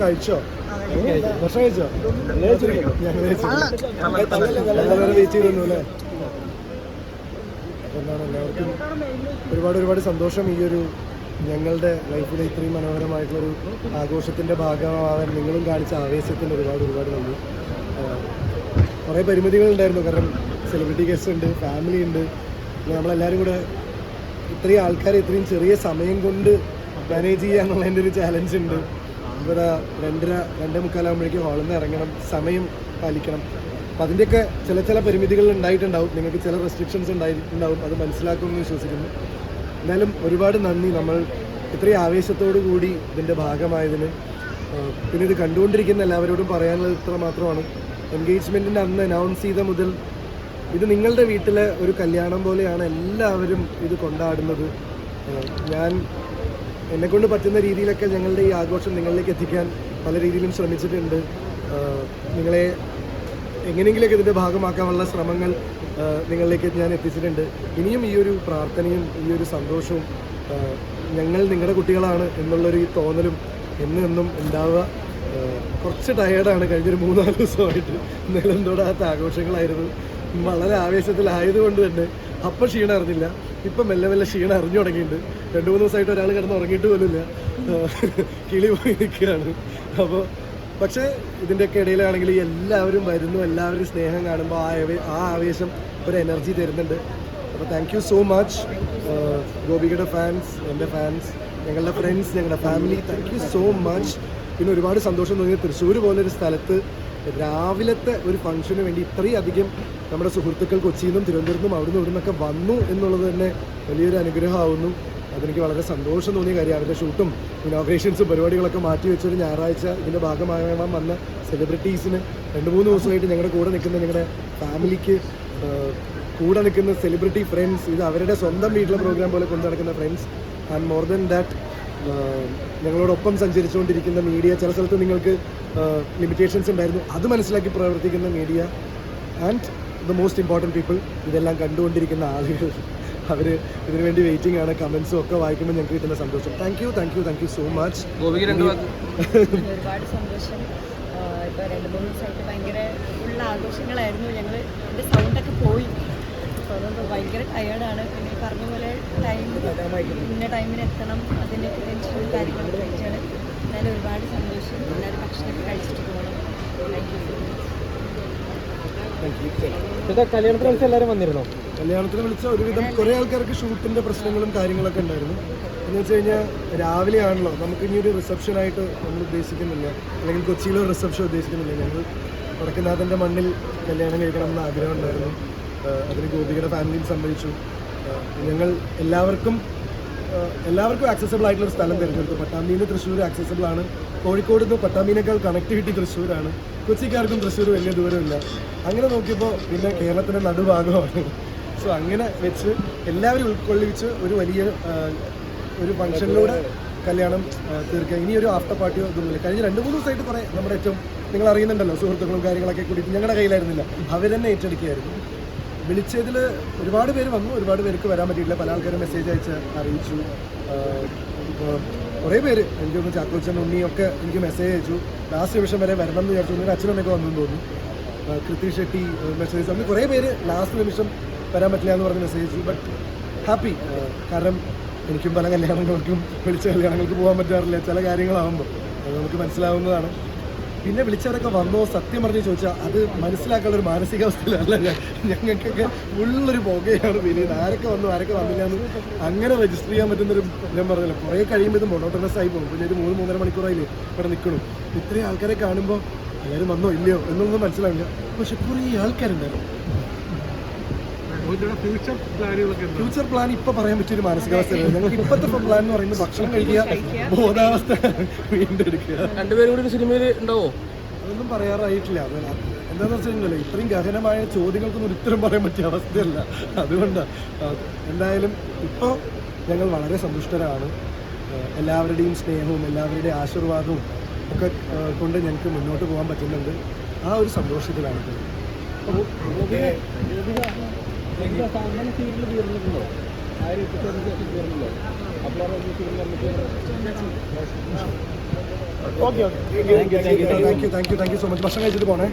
കഴിച്ചോ കഴിച്ചോ എന്താണ് എല്ലാവർക്കും ഒരുപാട് ഒരുപാട് സന്തോഷം ഈ ഒരു ഞങ്ങളുടെ ലൈഫിലെ ഇത്രയും മനോഹരമായിട്ടുള്ളൊരു ആഘോഷത്തിന്റെ ഭാഗമാവാൻ നിങ്ങളും കാണിച്ച ആവേശത്തിന് ഒരുപാട് ഒരുപാട് നന്ദി. കുറെ പരിമിതികൾ ഉണ്ടായിരുന്നു കാരണം സെലിബ്രിറ്റി ഗസ്റ്റ് ഉണ്ട് ഫാമിലി ഉണ്ട്. നമ്മളെല്ലാവരും കൂടെ ഇത്രയും ആൾക്കാരെ ഇത്രയും ചെറിയ സമയം കൊണ്ട് മാനേജ് ചെയ്യുക എന്നുള്ളതിന്റെ ഒരു ചാലഞ്ച് ഉണ്ട്. ഇവിടെ രണ്ടര രണ്ടേ മുക്കാലാകുമ്പോഴേക്കും ഹാളിൽ നിന്ന് ഇറങ്ങണം സമയം പാലിക്കണം. അപ്പം അതിന്റെയൊക്കെ ചില ചില പരിമിതികൾ ഉണ്ടായിട്ടുണ്ടാവും. നിങ്ങൾക്ക് ചില റെസ്ട്രിക്ഷൻസ് ഉണ്ടായിട്ടുണ്ടാവും അത് മനസ്സിലാക്കുമെന്ന് വിശ്വസിക്കുന്നു. എന്നാലും ഒരുപാട് നന്ദി. നമ്മൾ ഇത്രയും ആവേശത്തോടു കൂടി ഇതിന്റെ ഭാഗമായതിന്. പിന്നെ ഇത് കണ്ടുകൊണ്ടിരിക്കുന്ന എല്ലാവരോടും പറയാനുള്ളത് ഇത്ര മാത്രമാണ്. എൻഗേജ്മെന്റിന്റെ അന്ന് അനൗൺസ് ചെയ്ത മുതൽ ഇത് നിങ്ങളുടെ വീട്ടിലെ ഒരു കല്യാണം പോലെയാണ് എല്ലാവരും ഇത് കൊണ്ടാടുന്നത്. ഞാൻ എന്നെക്കൊണ്ട് പറ്റുന്ന രീതിയിലൊക്കെ ഞങ്ങളുടെ ഈ ആഘോഷം നിങ്ങളിലേക്ക് എത്തിക്കാൻ പല രീതിയിലും ശ്രമിച്ചിട്ടുണ്ട്. നിങ്ങളെ എങ്ങനെയെങ്കിലൊക്കെ ഇതിന്റെ ഭാഗമാക്കാനുള്ള ശ്രമങ്ങൾ നിങ്ങളിലേക്ക് ഞാൻ എത്തിച്ചിട്ടുണ്ട്. ഇനിയും ഈ ഒരു പ്രാർത്ഥനയും ഈ ഒരു സന്തോഷവും ഞങ്ങൾ നിങ്ങളുടെ കുട്ടികളാണ് എന്നുള്ളൊരു ഈ തോന്നലും എന്നും എന്നും ഉണ്ടാവുക. കുറച്ച് ടയേർഡാണ് കഴിഞ്ഞൊരു മൂന്നാൽ ദിവസമായിട്ട് നിലന്തോടാത്ത ആഘോഷങ്ങളായിരുന്നു. വളരെ ആവേശത്തിലായതുകൊണ്ട് തന്നെ. അപ്പം ക്ഷീണം ഇപ്പം മെല്ലെ മെല്ലെ ക്ഷീണം അറിഞ്ഞു തുടങ്ങിയിട്ടുണ്ട്. രണ്ട് മൂന്ന് ദിവസമായിട്ട് ഒരാൾ കിടന്ന് ഉറങ്ങിയിട്ട് പോലുമില്ല കിളി പോയി നിൽക്കുകയാണ്. അപ്പോൾ പക്ഷേ ഇതിന്റെയൊക്കെ ഇടയിലാണെങ്കിൽ എല്ലാവരും വരുന്നു എല്ലാവരും സ്നേഹം കാണുമ്പോൾ ആ ആ ആവേശം ഒരു എനർജി തരുന്നുണ്ട്. അപ്പോൾ താങ്ക് യു സോ മച്ച് ഗോപികയുടെ ഫാൻസ് എന്റെ ഫാൻസ് ഞങ്ങളുടെ ഫ്രണ്ട്സ് ഞങ്ങളുടെ family thank you so much പിന്നെ ഒരുപാട് സന്തോഷം തോന്നിയ തൃശ്ശൂർ പോലൊരു സ്ഥലത്ത് രാവിലത്തെ ഒരു ഫംഗ്ഷന് വേണ്ടി ഇത്രയധികം നമ്മുടെ സുഹൃത്തുക്കൾ കൊച്ചിയിൽ നിന്നും തിരുവനന്തപുരത്ത് നിന്നും അവിടുന്ന് ഇവിടെ ഒക്കെ വന്നു എന്നുള്ളത് തന്നെ വലിയൊരു അനുഗ്രഹമാവുന്നു. അതെനിക്ക് വളരെ സന്തോഷം തോന്നിയ കാര്യം അവരുടെ ഷൂട്ടും ഇനോഗ്രേഷൻസും പരിപാടികളൊക്കെ മാറ്റി വെച്ചൊരു ഞായറാഴ്ച ഇതിന്റെ ഭാഗമാകാൻ വന്ന സെലിബ്രിറ്റീസിന് രണ്ട് മൂന്ന് ദിവസമായിട്ട് ഞങ്ങളുടെ കൂടെ നിൽക്കുന്ന ഞങ്ങളുടെ ഫാമിലിക്ക് കൂടെ നിൽക്കുന്ന സെലിബ്രിറ്റി ഫ്രണ്ട്സ് ഇത് അവരുടെ സ്വന്തം വീട്ടിലെ പ്രോഗ്രാം പോലെ കൊണ്ടു നടക്കുന്ന friends and more than that ഞങ്ങളോടൊപ്പം സഞ്ചരിച്ചുകൊണ്ടിരിക്കുന്ന മീഡിയ ചില സ്ഥലത്ത് നിങ്ങൾക്ക് ലിമിറ്റേഷൻസ് ഉണ്ടായിരുന്നു. അത് മനസ്സിലാക്കി പ്രവർത്തിക്കുന്ന media and the most important people ഇതെല്ലാം കണ്ടുകൊണ്ടിരിക്കുന്ന ആളുകൾ. അവർ ഇതിനു വേണ്ടി വെയിറ്റിംഗ് ആണ്. കമൻസും ഒക്കെ വായിക്കുമ്പോൾ ഞങ്ങൾക്ക് കിട്ടുന്ന സന്തോഷം. Thank you thank you thank you so much ഒരുപാട് സന്തോഷം. ഇപ്പോൾ രണ്ട് മൂന്ന് ദിവസമായിട്ട് ഭയങ്കര ഫുൾ ആഘോഷങ്ങളായിരുന്നു. ഞങ്ങൾ എന്റെ സൗണ്ടൊക്കെ പോയി. അതുകൊണ്ട് ഭയങ്കര ടയേർഡാണ് പിന്നെ പറഞ്ഞ പോലെ ടൈം ഇന്ന ടൈമിന് എത്തണം. അതിന്റെ ടെൻഷനും കാര്യങ്ങളൊക്കെ കഴിച്ചാണ് എന്നാലും ഒരുപാട് സന്തോഷം. എല്ലാവരും ഭക്ഷണമൊക്കെ കഴിച്ചിട്ട് പോകണം കല്യാണത്തിന് വിളിച്ച് എല്ലാവരും വന്നിരുന്നോ? കല്യാണത്തിന് വിളിച്ച ഒരുവിധം കുറെ ആൾക്കാർക്ക് ഷൂട്ടിന്റെ പ്രശ്നങ്ങളും കാര്യങ്ങളൊക്കെ ഉണ്ടായിരുന്നു. എന്ന് വെച്ച് കഴിഞ്ഞാൽ രാവിലെ ആണല്ലോ നമുക്ക് ഇനി ഒരു റിസപ്ഷൻ ആയിട്ട് നമ്മൾ ഉദ്ദേശിക്കുന്നില്ല. അല്ലെങ്കിൽ കൊച്ചിയിലോ റിസപ്ഷൻ ഉദ്ദേശിക്കുന്നില്ല. ഞങ്ങൾ വടക്കനാഥന്റെ മണ്ണിൽ കല്യാണം കഴിക്കണം എന്ന ആഗ്രഹം ഉണ്ടായിരുന്നു. അതിന് ഗോപികയുടെ ഫാമിലിയും സമ്മതിച്ചു. ഞങ്ങൾ എല്ലാവർക്കും എല്ലാവർക്കും ആക്സസബിൾ ആയിട്ടുള്ള ഒരു സ്ഥലം തിരഞ്ഞെടുത്തു. പട്ടാമ്പിന്ന് തൃശ്ശൂർ ആക്സസബിൾ ആണ്. കോഴിക്കോട് നിന്ന് പട്ടാമ്പിനേക്കാൾ കണക്ടിവിറ്റി തൃശ്ശൂരാണ്. കൊച്ചിക്കാർക്കും തൃശ്ശൂർ വലിയ ദൂരമില്ല. അങ്ങനെ നോക്കിയപ്പോൾ പിന്നെ കേരളത്തിന്റെ നടുഭാഗമാണ്. സോ അങ്ങനെ വെച്ച് എല്ലാവരും ഉൾക്കൊള്ളിച്ച് ഒരു വലിയ ഒരു ഫംഗ്ഷനിലൂടെ കല്യാണം തീർക്കുക. ഇനി ഒരു ആഫ്റ്റർ പാർട്ടിയോ ഇതൊന്നുമില്ല കഴിഞ്ഞ രണ്ട് മൂന്ന് ദിവസമായിട്ട് കുറേ നമ്മുടെ ഏറ്റവും നിങ്ങൾ അറിയുന്നുണ്ടല്ലോ സുഹൃത്തുക്കളും കാര്യങ്ങളൊക്കെ കൂടിയിട്ട് ഞങ്ങളുടെ കയ്യിലായിരുന്നില്ല. അവർ തന്നെ ഏറ്റെടുക്കുകയായിരുന്നു. വിളിച്ചതിൽ ഒരുപാട് പേര് വന്നു ഒരുപാട് പേർക്ക് വരാൻ പറ്റിയിട്ടില്ല. പല ആൾക്കാരും മെസ്സേജ് അയച്ച് അറിയിച്ചു. കുറേ പേര് എനിക്ക് ചാക്കോച്ചൻ ഉണ്ണിയൊക്കെ എനിക്ക് മെസ്സേജ് അയച്ചു. ലാസ്റ്റ് നിമിഷം വരെ വരണം എന്ന് വിചാരിച്ചു ഉണ്ണിയുടെ അച്ഛനൊക്കെ വന്നു തോന്നുന്നു. കൃതി ഷെട്ടി മെസ്സേജ് അങ്ങനെ കുറേ പേര് ലാസ്റ്റ് നിമിഷം വരാൻ പറ്റില്ല എന്ന് പറഞ്ഞ് മെസ്സേജ് അയച്ചു. ബട്ട് ഹാപ്പി കാരണം എനിക്കും പല കല്യാണങ്ങൾക്കും വിളിച്ച കല്യാണങ്ങൾക്ക് പോകാൻ പറ്റാറില്ല. ചില കാര്യങ്ങളാകുമ്പോൾ അത് നമുക്ക് മനസ്സിലാവുന്നതാണ്. പിന്നെ വിളിച്ചവരൊക്കെ വന്നോ സത്യം പറഞ്ഞ് ചോദിച്ചാൽ അത് മനസ്സിലാക്കാനുള്ള ഒരു മാനസികാവസ്ഥയിലല്ല ഞങ്ങൾക്കൊക്കെ ഉള്ളൊരു പുകയാണ് വിനീത് ആരൊക്കെ വന്നു ആരൊക്കെ വന്നില്ല എന്ന് അങ്ങനെ രജിസ്റ്റർ ചെയ്യാൻ പറ്റുന്നൊരു ഞാൻ പറഞ്ഞല്ലോ. കുറേ കഴിയുമ്പോൾ ഇത് മൊണോട്ടണസ് ആയി പോകും. പിന്നെ ഒരു മൂന്ന് മൂന്നര മണിക്കൂറായില്ലേ ഇവിടെ നിൽക്കണം ഇത്രയും ആൾക്കാരെ കാണുമ്പോൾ എല്ലാവരും വന്നോ ഇല്ലയോ എന്നൊന്നും മനസ്സിലാവില്ല. പക്ഷെ കുറേ ആൾക്കാരുണ്ടായിരുന്നു. ഫ്യൂച്ചർ പ്ലാനുകളൊക്കെ ഫ്യൂച്ചർ പ്ലാൻ ഇപ്പൊ പറയാൻ പറ്റിയൊരു മാനസികാവസ്ഥയാണ് ഞങ്ങൾക്ക് ഇപ്പോഴത്തെ പ്ലാൻ എന്ന് പറയുന്നത് ഭക്ഷണം കഴിക്കുക ബോധാവസ്ഥ വീണ്ടെടുക്കുക. രണ്ടുപേരും കൂടി സിനിമയിൽ ഉണ്ടാവോ? അതൊന്നും പറയാറായിട്ടില്ല. എന്താന്ന് എന്താണെന്ന് വെച്ചിട്ടുണ്ടല്ലോ ഇത്രയും ഗഹനമായ ചോദ്യങ്ങൾക്കൊന്നും ഉത്തരം പറയാൻ പറ്റിയ അവസ്ഥയല്ല. അതുകൊണ്ടാണ് എന്തായാലും ഇപ്പോൾ ഞങ്ങൾ വളരെ സന്തുഷ്ടരാണ്. എല്ലാവരുടെയും സ്നേഹവും എല്ലാവരുടെയും ആശീർവാദവും ഒക്കെ കൊണ്ട് ഞങ്ങൾക്ക് മുന്നോട്ട് പോകാൻ പറ്റുന്നുണ്ട്. ആ ഒരു സന്തോഷത്തിലാണ് ഇപ്പോൾ. Okay okay. Thank you thank you thank you so much ഭക്ഷണം കഴിച്ചിട്ട് പോണേ.